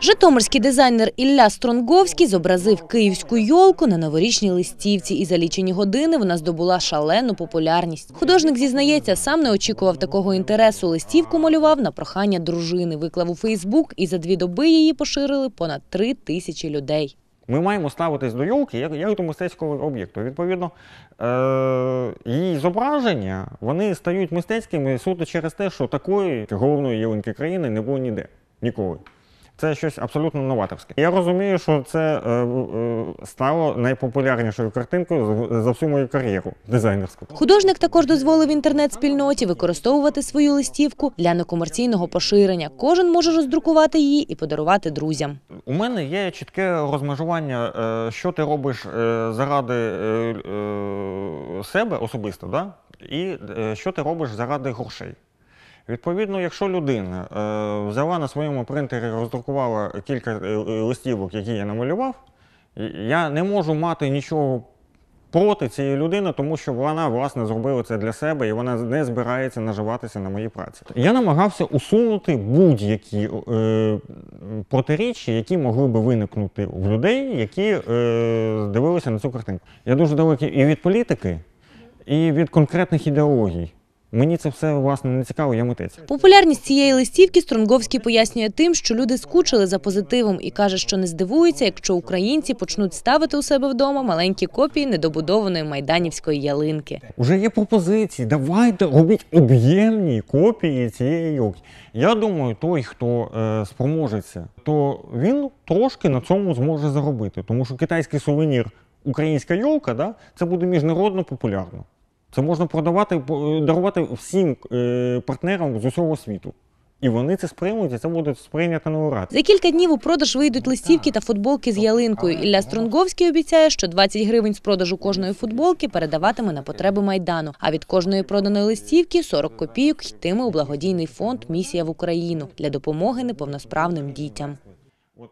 Житомирський дизайнер Ілля Стронговський зобразив київську йолку на новорічній листівці і за лічені години вона здобула шалену популярність. Художник зізнається, сам не очікував такого інтересу. Листівку малював на прохання дружини, виклав у Фейсбук і за дві доби її поширили понад три тисячі людей. Ми маємо ставитись до йолки як, як до мистецького об'єкту. Відповідно, е- її зображення вони стають мистецькими суто через те, що такої головної ялинки країни не було ніде. Ніколи. Це щось абсолютно новаторське. Я розумію, що це е, е, стало найпопулярнішою картинкою за- за всю мою кар'єру дизайнерську. Художник також дозволив інтернет-спільноті використовувати свою листівку для некомерційного поширення. Кожен може роздрукувати її і подарувати друзям. У мене є чітке розмежування, е, що ти робиш е, заради е, е, себе особисто, да? і е, що ти робиш заради грошей. Відповідно, якщо людина е, взяла на своєму принтері, роздрукувала кілька е, е, листівок, які я намалював, я не можу мати нічого проти цієї людини, тому що вона власне зробила це для себе і вона не збирається наживатися на моїй праці. Я намагався усунути будь-які е, протиріччя, які могли би виникнути в людей, які е, дивилися на цю картинку. Я дуже далекий і від політики, і від конкретних ідеологій. Мені це все власне не цікаво, я митець. Популярність цієї листівки Стронговський пояснює тим, що люди скучили за позитивом і каже, що не здивується, якщо українці почнуть ставити у себе вдома маленькі копії недобудованої майданівської ялинки. Уже є пропозиції. Давайте робіть об'ємні копії цієї йолки. Я думаю, той, хто е, спроможеться, то він трошки на цьому зможе заробити. Тому що китайський сувенір, українська йолка, да, це буде міжнародно популярно. Це можна продавати, по- дарувати всім е, партнерам з усього світу. І вони це сприймуть, і це буде сприйнято на ура. За кілька днів у продаж вийдуть листівки та футболки з ялинкою. Ілля Стронговський обіцяє, що 20 гривень з продажу кожної футболки передаватиме на потреби майдану. А від кожної проданої листівки 40 копійок йтиме у благодійний фонд Місія в Україну для допомоги неповносправним дітям. От-